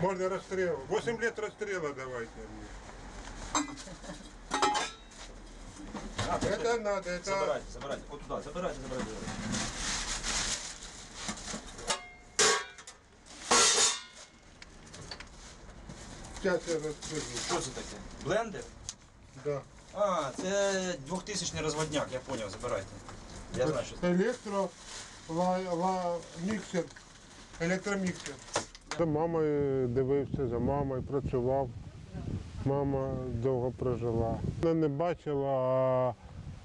Можно расстрел. 8 лет расстрела давайте мне. А, Это надо, это... Забирайте, забирайте. От туди, забирайте, забирайте. забирайте. Сейчас я расскажу. Що це таке? Блендер? Да. А, це 2000 розводняк, я зрозумів, забирайте. Я знаю, що це. Електро, ла, ла, міксер, електроміксер. За мамою дивився, за мамою працював. Мама довго прожила. Вона не бачила,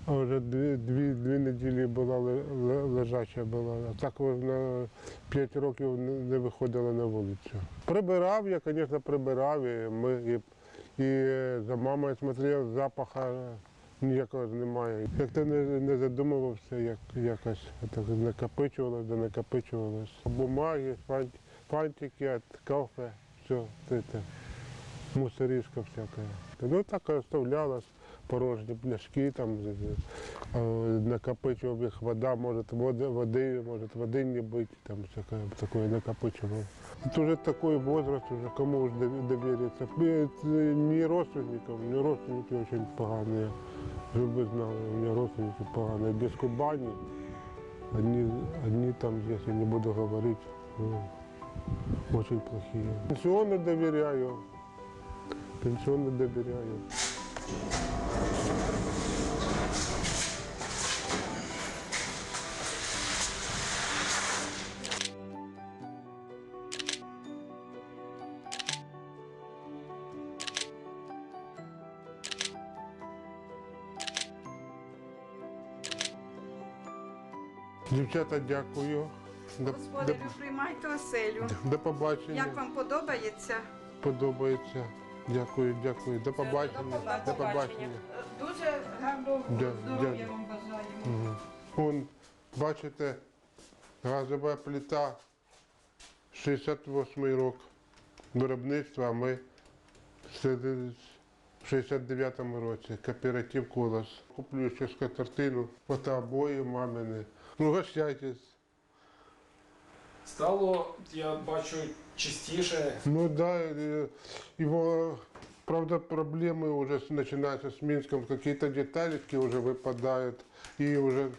а вже дві, дві, дві неділі була ле- ле- лежача була. Так вона 5 років не виходила на вулицю. Прибирав я, звісно, прибирав. І ми і, і за мамою смотрел, запаха ніякого немає. Як ти не, не задумувався, як якось так накопичувалось, да накопичувалось. Бумаги, фант, фантики від кафе, все це, мусоришка всяка. Ну так оставлялось порожні пляшки, там, накопичував їх вода, може води, може води не бути, там всяке таке накопичував. Це вже такий возраст, уже кому ж дов- довіритися. Е, Ні родственникам, ні родственники дуже погані. Щоб ви знали, у мене родственники погані. Без Кубані, одні, одні там, якщо не буду говорити, ну, очень плохие. Пенсионно доверяю. Пенсионно доверяю. Дівчата, дякую. Господарю, приймайте оселю. до, побачення. Як вам подобається? Подобається. Дякую, дякую. До побачення. До побачення. Дуже гарного здоров'я вам бажаємо. Вон, бачите, газова плита 68 рік виробництва, а ми в 69-му році, кооператив Колос. Куплю ще скатертину, фотообої мамини. Ну, гощайтесь. Стало, я бачу, чистіше. Ну да, его, правда, проблемы уже начинаются с Минском, какие-то деталики уже выпадают, и уже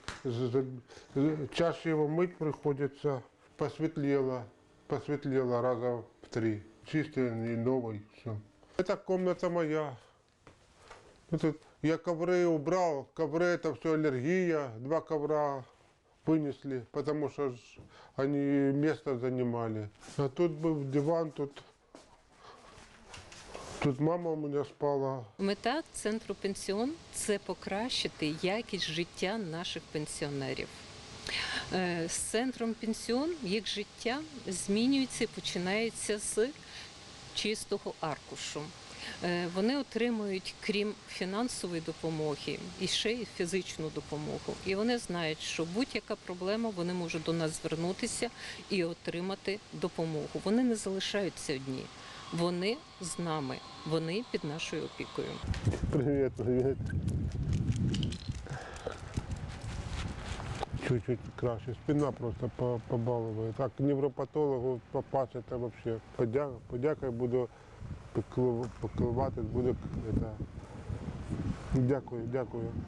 чаще его мыть приходится, посветлело, посветлело раза в три, чистый и новый, все. Это комната моя. Я ковры убрал, ковры это все аллергия, два ковра вынесли, потому что они место занимали. А тут был диван, тут, тут мама у меня спала. Мета центру пенсіон це покращити якість життя наших пенсіонерів. Е, З центром пенсіон їх життя змінюється і починається з чистого аркушу. Е, Вони отримують, крім фінансової допомоги, і ще й фізичну допомогу. І вони знають, що будь-яка проблема вони можуть до нас звернутися і отримати допомогу. Вони не залишаються одні. Вони з нами, вони під нашою опікою. Привет, привет. Чуть-чуть краще. Спина просто по- Так, невропатологу попасть это вообще. Подя... Подякай буду піклуватись, буду. Дякую, дякую.